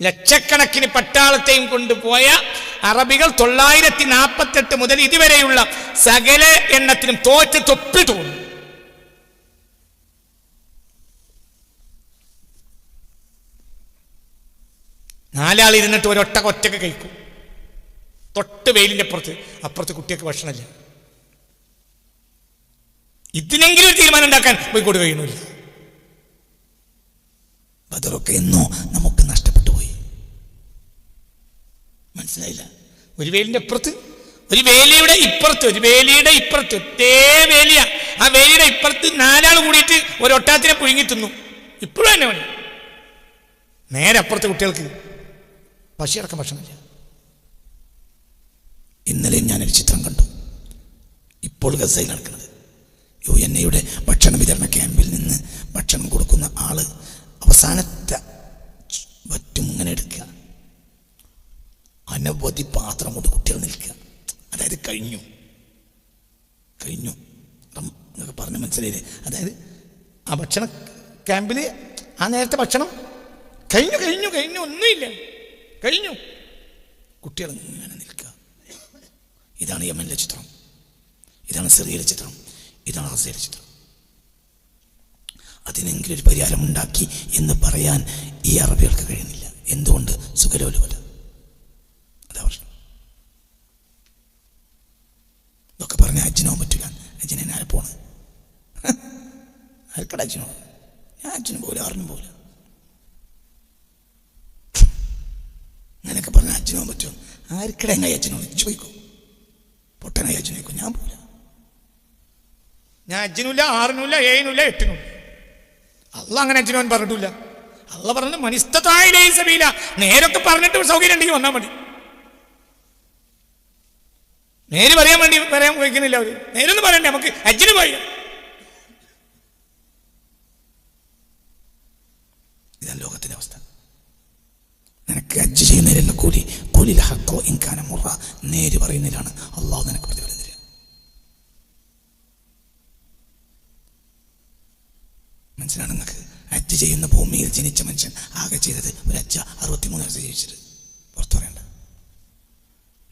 ലക്ഷക്കണക്കിന് പട്ടാളത്തെയും കൊണ്ടുപോയ അറബികൾ തൊള്ളായിരത്തി നാൽപ്പത്തെട്ട് മുതൽ ഇതുവരെയുള്ള സകല എണ്ണത്തിനും തോറ്റ് തൊപ്പി തോന്നും. നാലാൾ ഇരുന്നിട്ട് ഒരൊട്ട ഒറ്റയ്ക്ക് കഴിക്കും. തൊട്ട് വെയിലിന്റെ അപ്പുറത്ത്. അപ്പുറത്ത് കുട്ടിയൊക്കെ ഭക്ഷണമില്ല. ഇതിനെങ്കിലും ഒരു തീരുമാനം ഉണ്ടാക്കാൻ പോയിക്കോട്ട് കഴിയണില്ല ബദറൊക്കെ എന്നോ നമുക്ക് നഷ്ടപ്പെട്ടു പോയി മനസ്സിലായില്ല. ഒരു വേലിന്റെ അപ്പുറത്ത് ഒരു വേലിയുടെ ഇപ്പുറത്ത് ഒരു വേലിയുടെ ഇപ്പുറത്ത് ഒറ്റേ വേലിയ. ആ വേലിയുടെ ഇപ്പുറത്ത് നാലാൾ കൂടിയിട്ട് ഒരു പുഴുങ്ങി തിന്നു. ഇപ്പോഴും തന്നെ പണി നേരെ അപ്പുറത്തെ കുട്ടികൾക്ക് പശിയടക്കം ഭക്ഷണമില്ല ഇന്നലെ ഞാനൊരു ചിത്രം കണ്ടു. ഇപ്പോൾ ഗസയിൽ നടക്കുന്നത്. യു എൻ എയുടെ ഭക്ഷണ വിതരണ ക്യാമ്പിൽ നിന്ന് ഭക്ഷണം കൊടുക്കുന്ന ആൾ അവസാനത്തെ അനവധി പാത്രം കൊണ്ട് കുട്ടികൾ നിൽക്കുക. അതായത് കഴിഞ്ഞു. കഴിഞ്ഞു. എന്നൊക്കെ പറഞ്ഞ് മനസ്സിലായില്ലേ? അതായത് ആ ഭക്ഷണ ക്യാമ്പിൽ ആ നേരത്തെ ഭക്ഷണം കഴിഞ്ഞു കഴിഞ്ഞു കഴിഞ്ഞു. ഒന്നുമില്ല. കഴിഞ്ഞു. കുട്ടികൾ ഇങ്ങനെ നിൽക്കുക. ഇതാണ് യമനിലെ ചിത്രം. ഇതാണ് സിറിയയിലെ ചിത്രം. ഇതാണ് ഹസയിലെ ചിത്രം. അതിനെങ്കിലും ഒരു പരിഹാരം ഉണ്ടാക്കി എന്ന് പറയാൻ ഈ അറബികൾക്ക് കഴിയുന്നില്ല. എന്തുകൊണ്ട്? സുഖലോലുപല അതാ പ്രശ്നം ഇതൊക്കെ പറഞ്ഞ അച്ഛനോ പറ്റില്ല അച്ഛനെ ഞാൻ പോണ് ആർക്കട അച്ഛനോ ഞാൻ അച്ഛനും പോലും ആറിനും പോലും അങ്ങനെയൊക്കെ പറഞ്ഞ അച്ഛനോ പറ്റുമോ? ആർക്കിടെ എങ്ങനെ അച്ഛനോ ചോദിക്കും പൊട്ടനായി അച്ഛനോ ചോദിക്കും ഞാൻ പോല ഞാൻ അച്ഛനുമില്ല ആറിനുമില്ല ഏഴിനുമില്ല എട്ടിനും അല്ല അങ്ങനെ അജ്ജിനോൻ പറഞ്ഞിട്ടില്ല. അല്ല പറഞ്ഞത് മനിസ്തതായില്ലേ സബീല. നേരൊക്കെ പറഞ്ഞിട്ട് സൗകര്യം ഉണ്ടെങ്കിൽ വന്നാൽ മതി. നേര് പറയാൻ വേണ്ടി പറയാൻ വയ്ക്കുന്നില്ല അവർ. നേരൊന്നും പറയണ്ടേ നമുക്ക് അച്ഛനും പോയി ഇതാണ് ലോകത്തിന്റെ അവസ്ഥ നിനക്ക് അജ്ജ് ചെയ്യുന്നതിലല്ല കൂലി ഹക്കോ ഇൻകാന മുറ നേര് പറയുന്നതിലാണ് അള്ളാഹു നിനക്ക് പ്രതിഫലം തരിക. മനസ്സിലാണ് നിങ്ങൾക്ക് ചെയ്യുന്ന ഭൂമിയിൽ ജനിച്ച മനുഷ്യൻ. ആകെ ചെയ്തത് ഒരു അജ്ജ അറുപത്തിമൂന്ന് വയസ്സ് പുറത്തു പറയണ്ട.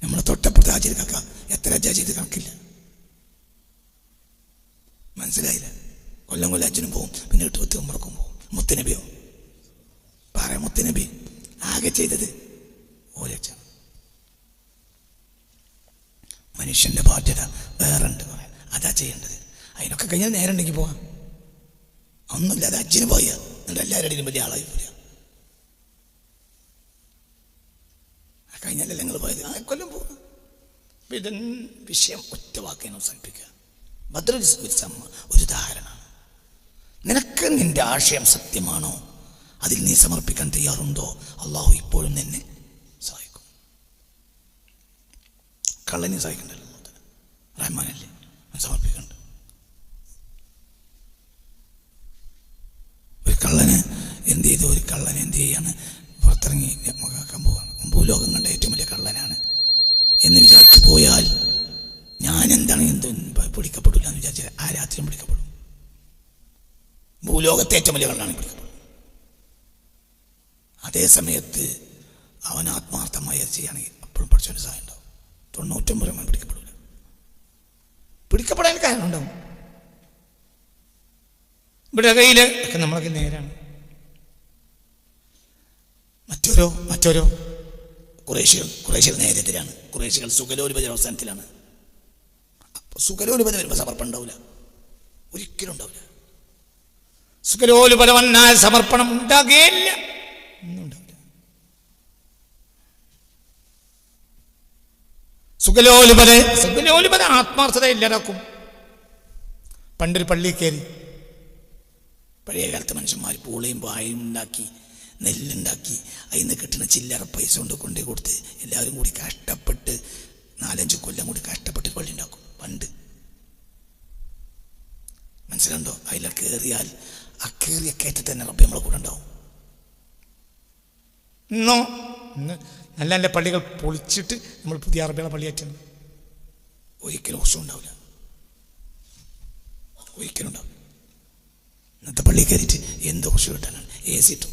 നമ്മൾ തൊട്ടപ്പുറത്ത് കാക്ക എത്ര അജ്ജ ചെയ്ത് കണക്കില്ല. മനസ്സിലായില്ല. കൊല്ലം കൊല്ലം അച്ഛനും പോവും. പിന്നെ എട്ട് പത്ത് പോവും. മുത്തനബിയോ? പറയാം മുത്തനബി. ആകെ ചെയ്തത് ഓരച്ച മനുഷ്യന്റെ ബാധ്യത വേറെ ഉണ്ട് അതാ ചെയ്യേണ്ടത്. അതിനൊക്കെ കഴിഞ്ഞാൽ നേരം ഉണ്ടെങ്കിൽ പോവാം ഒന്നുമില്ല അത് അച്ഛന് പോയ. എന്നിട്ട് എല്ലാവരുടെയും വലിയ ആളായി പോരുക കഴിഞ്ഞല്ലേ നിങ്ങൾ പോയത്? ആ കൊല്ലം പോകുക ഇതൻ വിഷയം ഒറ്റ വാക്കിനെ അവസാനിപ്പിക്കുക. ഒരു സമ്മ ഒരു ഉദാഹരണമാണ്. നിനക്ക് നിന്റെ ആശയം സത്യമാണോ? അതിൽ നീ സമർപ്പിക്കാൻ തയ്യാറുണ്ടോ? അള്ളാഹു ഇപ്പോഴും നിന്നെ കള്ളനെ സഹിക്കണ്ടല്ലോ റഹ്മാനല്ലേ? സമർപ്പിക്കണ്ട? ഒരു കള്ളന് എന്ത് ചെയ്തു? ഒരു കള്ളൻ എന്ത് ചെയ്യാണ്? പുറത്തിറങ്ങി മുഖാക്കാൻ പോവാണ്. ഭൂലോകം കണ്ട ഏറ്റവും വലിയ കള്ളനാണ്. എന്ന് വിചാരിച്ചു പോയാൽ ഞാൻ എന്താണ് എന്ത് പിടിക്കപ്പെടില്ല എന്ന് വിചാരിച്ചാൽ ആ രാത്രിയും പിടിക്കപ്പെടും. ഭൂലോകത്തെ ഏറ്റവും വലിയ കള്ളനാണ് പിടിക്കപ്പെടും. അതേ സമയത്ത് അവൻ ആത്മാർത്ഥമായി ചെയ്യുകയാണെങ്കിൽ അപ്പോഴും പഠിച്ചൊരു സഹായം തൊണ്ണൂറ്റൊമ്പത് ശതമാനം പിടിക്കപ്പെടില്ല പിടിക്കപ്പെടാൻ കാരണം ഉണ്ടാവും ഇവിടെ കയ്യിൽ ഒക്കെ നമ്മളൊക്കെ നേരാണ്. മറ്റോരോ മറ്റോരോ കുറേശ്യകൾ കുറേശ്യകൾ നേരത്തിലാണ് കുറേശ്യകൾ സുഖലോലിപതി അവസാനത്തിലാണ്. അപ്പോൾ സുഖലോലിപതി വരുമ്പോൾ സമർപ്പണം ഉണ്ടാവില്ല ഒരിക്കലും ഉണ്ടാവില്ല സുഖലോലുപത വന്നാൽ സമർപ്പണം ഉണ്ടാകുകയില്ല ഒന്നും ഉണ്ടാവില്ല സുഖലോലുപത. സുഖലോലുപത ആത്മാർത്ഥത ഇല്ലാതാക്കും. പണ്ടൊരു പള്ളി കയറി. പഴയ കാലത്ത് മനുഷ്യന്മാർ പൂളയും പായയും ഉണ്ടാക്കി നെല്ലുണ്ടാക്കി അതിൽ നിന്ന് കിട്ടുന്ന ചില്ലറ പൈസ കൊണ്ട് കൊണ്ടേ കൊടുത്ത് എല്ലാവരും കൂടി കഷ്ടപ്പെട്ട് നാലഞ്ച് കൊല്ലം കൂടി കഷ്ടപ്പെട്ട് പള്ളി ഉണ്ടാക്കും പണ്ട്. മനസ്സിലുണ്ടോ? അതിലെ കയറിയാൽ ആ കയറിയ കയറ്റത്തന്നെ റബ്ബി നമ്മളെ കൂടെ ഉണ്ടാവും. നല്ല നല്ല പള്ളികൾ പൊളിച്ചിട്ട് നമ്മൾ പുതിയ അറബികളെ പള്ളിയേറ്റുന്നു ഒരിക്കലും ഹുഷം ഉണ്ടാവില്ല. ഒരിക്കലും ഉണ്ടാവില്ല. ഇന്നത്തെ പള്ളി കയറിയിട്ട് എന്ത് ഹുഷം കിട്ടാനാണ് എ സി ഇട്ടു?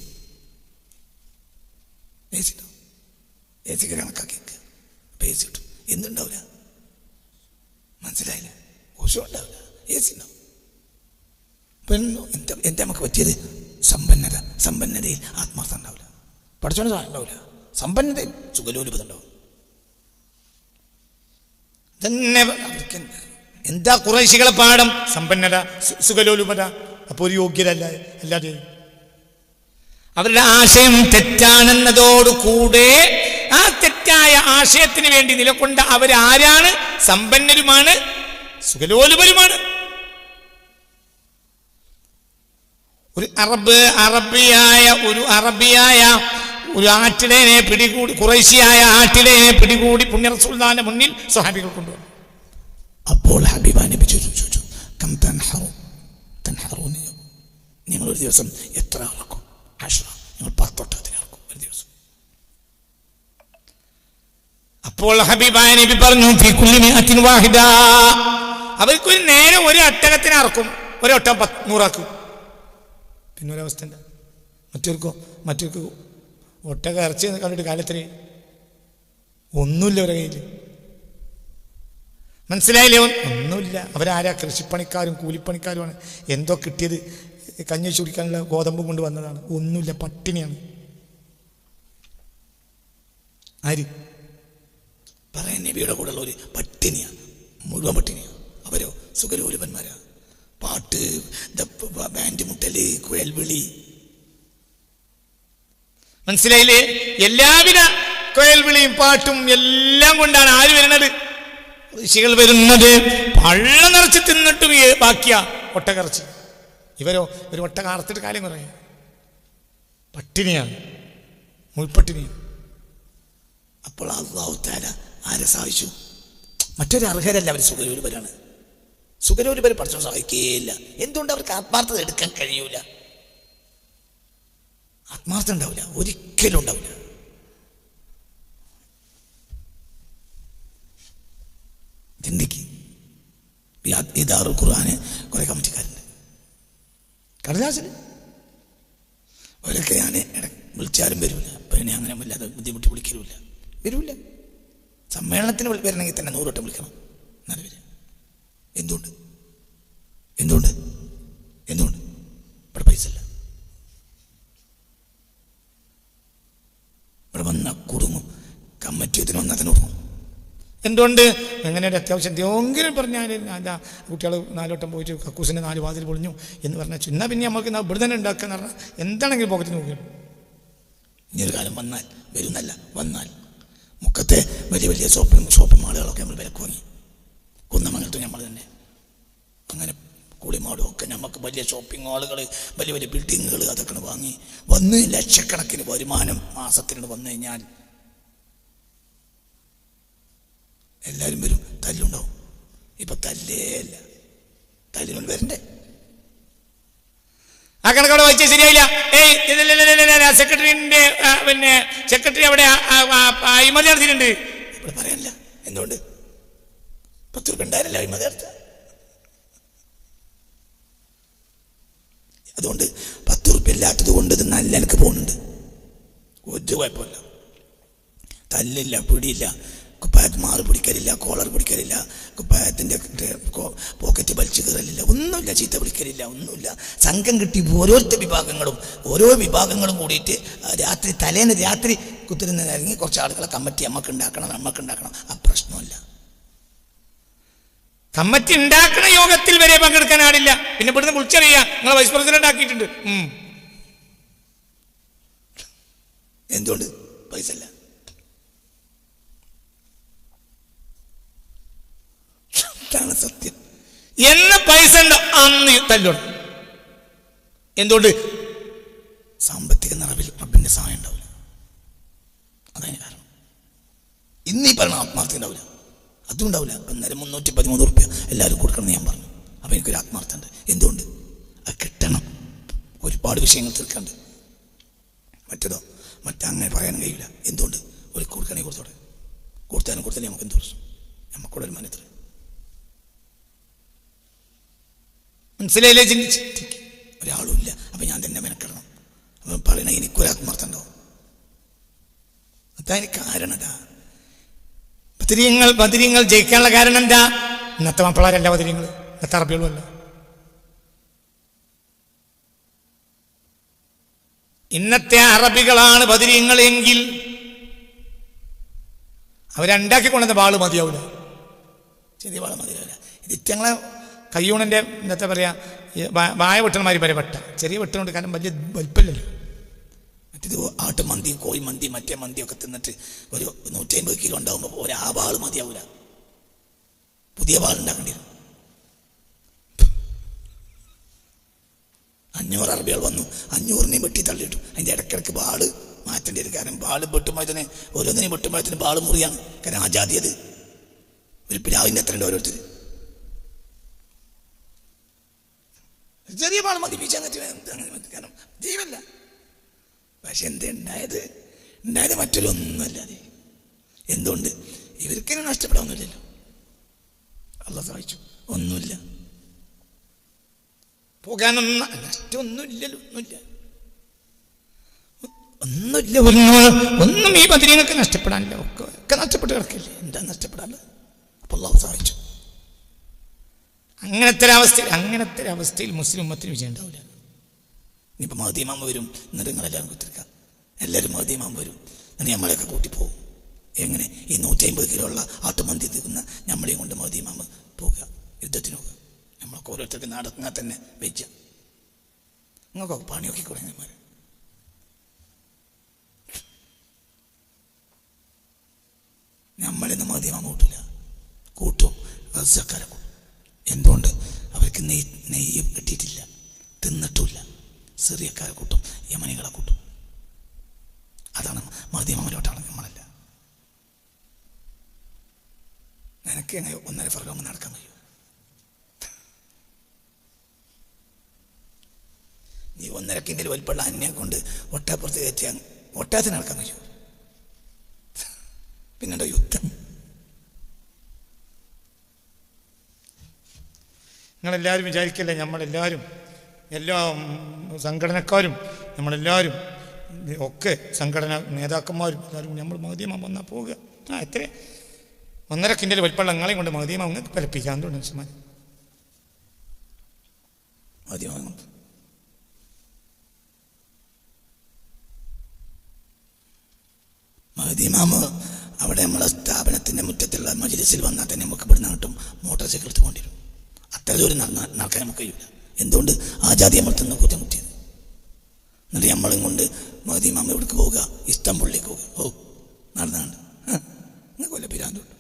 എ സി ഇട്ടു? എ സിക്ക് കണക്കാക്കി അപ്പം എ സി ഇട്ടു. എന്തുണ്ടാവില്ല? മനസ്സിലായില്ല? ഊഷം ഉണ്ടാവില്ല. എ സി ഉണ്ടാവും പെണ്ണു എന്താ എന്താ നമുക്ക് പറ്റിയത്? സമ്പന്നത. സമ്പന്നതയിൽ ആത്മാർത്ഥം ഉണ്ടാവില്ല. പഠിച്ചോണ്ട് ഉണ്ടാവില്ല. സമ്പന്നതയിൽ സുഖലോലുപതുണ്ടാവും തന്നെ എന്താ? കുറേശികളെ പാഠം? സമ്പന്നത സുഖലോലുപത. അപ്പോൾ ഒരു യോഗ്യരല്ല അല്ലാതെ. അവരുടെ ആശയം തെറ്റാണെന്നതോടുകൂടെ ആ തെറ്റായ ആശയത്തിന് വേണ്ടി നിലകൊണ്ട അവരാരാണ്? സമ്പന്നരുമാണ് സുഖലോലുപരുമാണ്. ഒരു അറബ് അറബിയായ ഒരു അറബിയായ ഒരു ആറ്റിലേനെ പിടികൂടി കുറേശ്യായ ആറ്റിലേനെ പിടികൂടി പുണ്യറസുൽദാന്റെ മുന്നിൽ സ്വഹാബികൾ കൊണ്ടുവന്നു. അപ്പോൾ ഹബീബ നബി ചോദിച്ചു കം തൻഹറു നിങ്ങൾ ഒരു ദിവസം എത്ര ഇറക്കും ആഷ്റ നിങ്ങൾ പത്തൊട്ടത്തിന് ഇറക്കും ഒരു ദിവസം. അപ്പോൾ ഹബീബായ നബി പറഞ്ഞു "ഫീ കുല്ലി മിഅത്തിൻ വാഹിദ. അവർക്കൊരു നേരെ ഒരു അട്ടകത്തിന് അറക്കും ഒരു ഒട്ടകം പത്ത് നൂറാക്കും. പിന്നെ ഒരവസ്ഥ എന്താ? മറ്റവർക്കോ? മറ്റവർക്ക് ഒട്ടക ഇറച്ചി കണ്ടിട്ട് കാലത്തിന് ഒന്നുമില്ല അവരുടെ കയ്യിൽ മനസ്സിലായില്ലേ ഒന്നുമില്ല. അവരാരാ? കൃഷിപ്പണിക്കാരും കൂലിപ്പണിക്കാരുമാണ് എന്തോ കിട്ടിയത് കഞ്ഞി ചുടിക്കാനുള്ള ഗോതമ്പ് കൊണ്ട് വന്നതാണ്. ഒന്നുമില്ല. പട്ടിണിയാണ്. ആര്? പറയാൻ നബിയുടെ കൂടെയുള്ള ഒരു പട്ടിണിയാണ് മുഴുവൻ പട്ടിണിയാണ് അവരോ? സുഖലോലുപന്മാരാ പാട്ട് ബാൻഡ് മുട്ടൽ കുഴൽവിളി മനസ്സിലായില്ലേ? എല്ലാവിധ കൊയൽവിളിയും പാട്ടും എല്ലാം കൊണ്ടാണ് ആര് വരുന്നത്? ഋഷികൾ വരുന്നത്. പള്ള നിറച്ച് തിന്നിട്ടും ബാക്കിയ ഒട്ടകറച്ചി. ഇവരോ ഒരു ഒട്ട കാർത്തിട്ട് കാര്യം പറയ. പട്ടിണിയാണ്. മുൾപ്പട്ടിണിയാണ് അപ്പോൾ അള്ളാഹുത്താര ആരെ സഹായിച്ചു? മറ്റൊരു അർഹരല്ല അവർ സുഖലോലുപരാണ് സുഖലോലുപരെ പഠിച്ചു സഹായിക്കുകയില്ല എന്തുകൊണ്ട് അവർക്ക് ആത്മാർത്ഥത എടുക്കാൻ കഴിയൂല? ആത്മാർത്ഥം ഉണ്ടാവില്ല. ഒരിക്കലും ഉണ്ടാവില്ല. ചിന്തിക്ക് ഈ ഖുർആന് കുറെ കമ്മിറ്റിക്കാരുണ്ട്. കടലാസിന് അവരൊക്കെ ഞാൻ വിളിച്ചാലും വരില്ല അപ്പം ഇനി അങ്ങനെ വല്ലാതെ ബുദ്ധിമുട്ടി വിളിക്കലുമില്ല. വരില്ല. സമ്മേളനത്തിന് വരണമെങ്കിൽ തന്നെ നൂറ് വട്ടം വിളിക്കണം. എന്നാലും വരിക. എന്തുകൊണ്ട്? എന്തുകൊണ്ട് ഇവിടെ പൈസ ഇല്ല ഇവിടെ വന്ന കുടുങ്ങും കമ്മറ്റിയത്തിന് വന്നതിന് കൊടുക്കും എന്തുകൊണ്ട്? എങ്ങനെ ഒരു അത്യാവശ്യം എന്തെങ്കിലും പറഞ്ഞാൽ അതാ കുട്ടികൾ നാലോട്ടം പോയിട്ട് കക്കൂസിന്റെ നാല് വാതിൽ പൊളിഞ്ഞു എന്ന് പറഞ്ഞാൽ ചിന്ന പിന്നെ നമുക്ക് ഇവിടെ ഉണ്ടാക്കുക എന്ന് പറഞ്ഞാൽ എന്താണെങ്കിലും പോക്കറ്റ് ഇനി ഒരു കാലം വന്നാൽ വരുന്നല്ല വന്നാൽ മുഖത്തെ വലിയ വലിയ ഷോപ്പിംഗ് ഷോപ്പിംഗ് മാളുകളൊക്കെ നമ്മൾ വിലക്ക് വാങ്ങി കുന്നമംഗലത്ത് നമ്മൾ തന്നെ. അങ്ങനെ കുളിമാടും ഒക്കെ നമുക്ക് വലിയ ഷോപ്പിംഗ് മാളുകൾ വലിയ വലിയ ബിൽഡിങ്ങുകൾ അതൊക്കെ വാങ്ങി. വന്ന് ലക്ഷക്കണക്കിന് വരുമാനം മാസത്തിനോട് വന്നു കഴിഞ്ഞാൽ എല്ലാവരും വരും. തല്ലുണ്ടാവും. ഇപ്പൊ തല്ലേ അല്ല തല്ലിനോട് വരണ്ടേ? ആ കണക്കവിടെ വായിച്ചാൽ ശരിയായില്ല. ഏയ് സെക്രട്ടറിന്റെ പിന്നെ സെക്രട്ടറി അവിടെ അഴിമതി നടത്തിയിട്ടുണ്ട് ഇവിടെ പറയാനില്ല. എന്തുകൊണ്ട്? പത്ത് രൂപ ഉണ്ടായിരുന്നില്ല അഴിമതി നടത്ത അതുകൊണ്ട് പത്ത് റുപ്യ ഇല്ലാത്തത് കൊണ്ട് ഇത് നല്ല എനിക്ക് പോകുന്നുണ്ട്. ഒരു കുഴപ്പമില്ല. തല്ലില്ല പിടിയില്ല. കുപ്പായത്ത് മാറി പിടിക്കലില്ല കോളർ പിടിക്കലില്ല കുപ്പായത്തിന്റെ പോക്കറ്റ് വലിച്ചു കയറലില്ല ഒന്നുമില്ല ചീത്ത പിടിക്കലില്ല ഒന്നുമില്ല. സംഘം കിട്ടി ഓരോരുത്തർ വിഭാഗങ്ങളും ഓരോ വിഭാഗങ്ങളും കൂടിയിട്ട് രാത്രി തലേന്ന് രാത്രി കുത്തിരുന്ന് ഇറങ്ങി കുറച്ച് ആളുകളെ കമ്മറ്റി നമുക്ക് ഉണ്ടാക്കണം നമുക്ക് ഉണ്ടാക്കണം. ആ പ്രശ്നമില്ല കമ്മിറ്റി ഉണ്ടാക്കുന്ന യോഗത്തിൽ വരെ പങ്കെടുക്കാൻ ആടില്ല പിന്നെ ഇവിടുന്ന് വിളിച്ചറിയാം. നിങ്ങളെ വൈസ് പ്രസിഡന്റ് ആക്കിയിട്ടുണ്ട് എന്തുകൊണ്ട്? പൈസ ഇല്ല. ഇതാണ് സത്യം. എന്ന പൈസ ഉണ്ടോ അന്ന് തല്ലുണ്ട് എന്തുകൊണ്ട്? സാമ്പത്തിക നിറവിൽ റബ്ബിന്റെ സഹായം ഉണ്ടാവില്ല. അതാണ് കാരണം. ഇന്ന് ഈ പറഞ്ഞ ആത്മാർത്ഥം ഉണ്ടാവില്ല. അതും ഉണ്ടാവില്ല. അന്നേരം നേരം മുന്നൂറ്റി പതിമൂന്ന് റുപ്യ എല്ലാവരും കൊടുക്കണം ഞാൻ പറഞ്ഞു. അപ്പം എനിക്കൊരു ആത്മാർത്ഥം ഉണ്ട്. എന്തുകൊണ്ട്? അത് കിട്ടണം. ഒരുപാട് വിഷയങ്ങൾ തീർക്കാണ്ട് മറ്റേതോ? മറ്റങ്ങനെ പറയാനും കഴിയില്ല. എന്തുകൊണ്ട്? ഒരു കൊടുക്കണേ കൊടുത്തോടെ കൊടുത്താലും കൊടുത്താലും നമുക്ക് എന്ത് നമുക്കൂടെ ഒരു മനത്തിൽ മനസ്സിലായില്ലേ? ചിന്തിച്ച്. ഒരാളും ഇല്ല അപ്പം ഞാൻ തന്നെ മെനക്കെടണം. അപ്പം പറയണ എനിക്കൊരു ആത്മാർത്ഥം ഉണ്ടാവും കാരണം കാരണതാ ബദരീങ്ങൾ ബദരീങ്ങൾ ജയിക്കാനുള്ള കാരണം എന്താ? ഇന്നത്തെ മാപ്പിളാരല്ല ബദരീങ്ങൾ ഇന്നത്തെ അറബികളുമല്ല ഇന്നത്തെ അറബികളാണ് ബദരീങ്ങൾ എങ്കിൽ അവരുണ്ടാക്കി കൊണ്ടുവന്ന വാൾ മതിയാവില്ല ചെറിയ വാൾ മതിയാവില്ല ഇത് ഇറ്റങ്ങളെ കയ്യൂണിന്റെ എന്താ പറയുക വായ വെട്ടന്മാർ വരെ വെട്ട. ചെറിയ വെട്ടുകൊണ്ട് കാരണം വലിയ വലിപ്പമില്ലല്ലോ. മറ്റേത് ആട്ടുമന്തി കോഴി മന്തി മറ്റേ മന്തി ഒക്കെ തിന്നിട്ട് ഒരു നൂറ്റി അമ്പത് കിലോ ഉണ്ടാകുമ്പോൾ ഒരു ആ ബാൾ മതിയാവൂല. പുതിയ വാൾ ഉണ്ടാക്കേണ്ടി വരും. അഞ്ഞൂറ് അറബികൾ വന്നു അഞ്ഞൂറിനെ വെട്ടി തള്ളിയിട്ടു. അതിന്റെ ഇടയ്ക്കിടയ്ക്ക് ബാൾ മാറ്റേണ്ടി വരും. കാരണം ബാൾ വെട്ടുമ്പോഴത്തേന് ഓരോന്നിനെയും വെട്ടുമ്പോഴത്തേന് ബാൾ മുറിയാണ്. കാരണം ആ ജാതി അത്. ഒരു പിലാവിന്റെ എത്രയുണ്ട് ഓരോരുത്തർ ചെറിയ ബാൾ മതി പീച്ചങ്ങറ്റ് കാരണം ജീവല്ല പക്ഷെ എന്താ ഉണ്ടായത് ഉണ്ടായത് മറ്റൊരു ഒന്നുമല്ലാതെ എന്തുകൊണ്ട് ഇവർക്കിനെ നഷ്ടപ്പെടാവുന്നില്ലല്ലോ അല്ല സഹായിച്ചു. ഒന്നുമില്ല. ഒന്നുമില്ല. ഒന്നുമില്ല ഒന്നും ഒന്നും ഈ ബദരീങ്ങൾക്ക് നഷ്ടപ്പെടാനില്ല. ഒക്കെ ഒക്കെ നഷ്ടപ്പെട്ട് കിടക്കില്ലേ? എന്താ നഷ്ടപ്പെടാനുള്ളത്? അപ്പോൾ അള്ളാഹു സഹായിച്ചു. അങ്ങനത്തെ ഒരവസ്ഥയിൽ അങ്ങനത്തെ ഒരവസ്ഥയിൽ മുസ്ലിം ഉമ്മത്തിന് വിജയം ഉണ്ടാവില്ല. ഇനിയിപ്പോൾ മഹദീമാമ വരും നിങ്ങളെല്ലാവരും കുത്തിരിക്കാം എല്ലാവരും മഹദീമാമ വരും എന്നിട്ട് നമ്മളെയൊക്കെ കൂട്ടിപ്പോകും. എങ്ങനെ? ഈ നൂറ്റി അമ്പത് കിലോ ഉള്ള ആട്ടുമന്തി തീർന്ന നമ്മളെയും കൊണ്ട് മഹദീമാമ പോവുക യുദ്ധത്തിന് പോകുക നമ്മളൊക്കെ ഓരോരുത്തർക്ക് നടന്നാൽ തന്നെ വെച്ച നിങ്ങൾക്കൊക്കെ പണിയൊക്കെ കുറഞ്ഞമാർ നമ്മളിന്ന് മഹദീമാമ കൂട്ടില്ല. കൂട്ടും. റസക്കാരെ കൂട്ടും. എന്തുകൊണ്ട്? അവർക്ക് നെയ് നെയ്യ് കിട്ടിയിട്ടില്ല. തിന്നിട്ടുമില്ല. സിറിയക്കാരെ കൂട്ടും യമനികളെ കൂട്ടും. അതാണ് മതിയമ്മലോട്ടാണ് നമ്മളല്ല. നിനക്ക് എങ്ങനെ ഒന്നര ഫർഗം നടക്കാൻ കഴിയും? നീ ഒന്നര കിൻഡിൽ വലിപ്പുള്ള അന്യം കൊണ്ട് ഒട്ടാപ്പുറത്ത് കയറ്റിയാൽ ഒട്ടാത്തിന് നടക്കാൻ കഴിയും. പിന്നെന്താ യുദ്ധം നിങ്ങളെല്ലാവരും വിചാരിക്കല്ലേ നമ്മളെല്ലാവരും എല്ലാ സംഘടനക്കാരും നമ്മളെല്ലാവരും ഒക്കെ സംഘടന നേതാക്കന്മാരും എല്ലാവരും നമ്മൾ മഹദീമ വന്നാൽ പോവുക. ആ എത്ര ഒന്നര കിന്റെ വലിപ്പമുള്ള നിങ്ങളെയും കൊണ്ട് മഹദീമ അങ്ങ് പലപ്പിക്കാൻ തോന്നുന്നു മനുഷ്യന്മാർ മാധ്യമം മഹദീമാമ് അവിടെ നമ്മളെ സ്ഥാപനത്തിന്റെ മുറ്റത്തുള്ള മജിലിസിൽ വന്നാൽ തന്നെ നമുക്ക് ഇവിടുന്ന് കിട്ടും മോട്ടോർ സൈക്കിൾ എടുത്ത് അത്ര ദൂരം നടക്കാൻ നമുക്ക് കഴിയില്ല എന്തുകൊണ്ട്? ആ ജാതി നമ്മൾ തിന്ന് കുറ്റം കുറ്റിയത് എന്നിട്ട് നമ്മളും കൊണ്ട് മഹദീമാമ എവിടേക്ക് പോവുക ഇസ്താംബുളിലേക്ക് പോവുക. ഓ നടന്നാണ്ട്. കൊല്ല പിരാന്തുണ്ട്.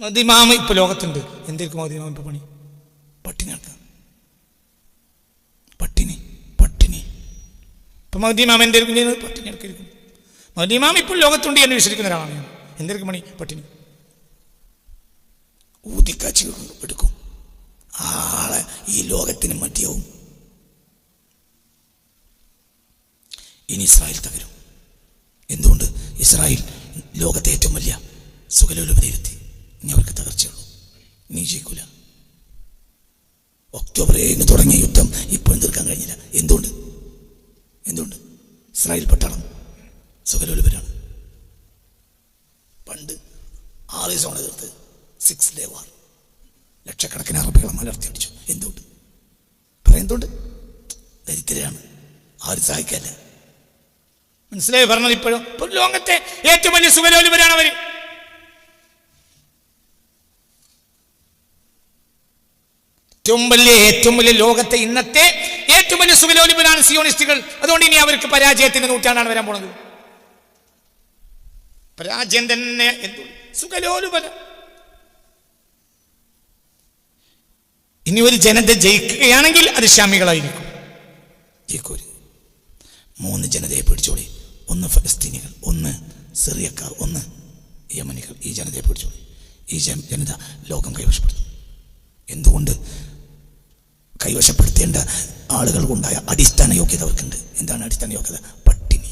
മതിമാമ ഇപ്പൊ ലോകത്തുണ്ട്. എന്തായിരിക്കും മതിമാമ ഇപ്പൊ പണി? പട്ടിണി നടക്കുക പട്ടിണി പട്ടിണി. ഇപ്പം മതിമാമ എന്തായിരിക്കും പട്ടിണി പട്ടിണി മതി മാമ ഇപ്പോൾ ലോകത്തുണ്ട് എന്ന് വിശ്വസിക്കുന്ന ഒരാളാണ് ഞാൻ. എന്തായിരിക്കും പണി? പട്ടിണി. ഊതിക്കാച്ചി എടുക്കും. ആളെ ഈ ലോകത്തിന് മധ്യവും ഇനി ഇസ്രായേൽ തകരും. എന്തുകൊണ്ട്? ഇസ്രായേൽ ലോകത്തെ ഏറ്റവും വലിയ സുഖലോലുപതയിലെത്തി. ഇനി അവർക്ക് തകർച്ചയുള്ളൂ. നീ ജയിക്കൂല. ഒക്ടോബർ ഏഴിന് തുടങ്ങിയ യുദ്ധം ഇപ്പോഴും തീർക്കാൻ കഴിഞ്ഞില്ല. എന്തുകൊണ്ട്? എന്തുകൊണ്ട്? ഇസ്രായേൽ പട്ടാളം സുഖലോലുപരാണ്. പണ്ട് ആറ് ദിവസമാണ് തീർത്ത് സിക്സ് ഡേ വാർ ലക്ഷക്കണക്കിന് അറബികളെ മലർത്തി അടിച്ചു. എന്തുകൊണ്ട്? പറയുന്നതുകൊണ്ട് ദരിദ്രരാണ്. ആരും സഹായിക്കല്ല. മനസ്സിലായി പറഞ്ഞത് ഇപ്പോഴും? ലോകത്തെ ഏറ്റവും വലിയ സുഖലോലുപരാണ് അവർ ഏറ്റവും വലിയ ഏറ്റവും വലിയ ലോകത്തെ ഇന്നത്തെ ഏറ്റവും വലിയ സുഖലോലിപരാണ് സിയോണിസ്റ്റുകൾ. അതുകൊണ്ട് ഇനി അവർക്ക് പരാജയത്തിന്റെ നൂറ്റാണ്ടാണ് വരാൻ പോണത്. പരാജയം തന്നെ എന്തു ഇനി ഒരു ജനത ജയിക്കുകയാണെങ്കിൽ അത് ഷാമികളായിരിക്കും ജയിക്കൂര്. മൂന്ന് ജനതയെ പിടിച്ചോളി. ഒന്ന് ഫലസ്തീനികൾ ഒന്ന് സിറിയക്കാർ ഒന്ന് യമനികൾ. ഈ ജനതയെ പിടിച്ചോളി. ഈ ജനത ലോകം കൈവശപ്പെടുത്തും. എന്തുകൊണ്ട്? കൈവശപ്പെടുത്തേണ്ട ആളുകൾക്കുണ്ടായ അടിസ്ഥാന യോഗ്യത അവർക്കുണ്ട്. എന്താണ് അടിസ്ഥാന യോഗ്യത? പട്ടിണി.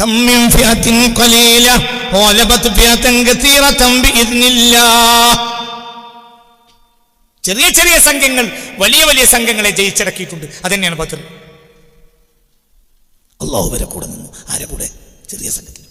കമ്മിം ഫിയത്തിൻ ഖലീല ഓലബത്ത് ഫിയത്തൻ കസീറ തമ്പി ഇദ്നില്ലാ ചെറിയ ചെറിയ സംഘങ്ങൾ വലിയ വലിയ സംഘങ്ങളെ ജയിച്ചടക്കിയിട്ടുണ്ട്. അതന്നെയാണ് ബദർ അള്ളാഹു വരെ കൂടെ നിന്നു. ആരെ കൂടെ? ചെറിയ സംഘത്തിൽ.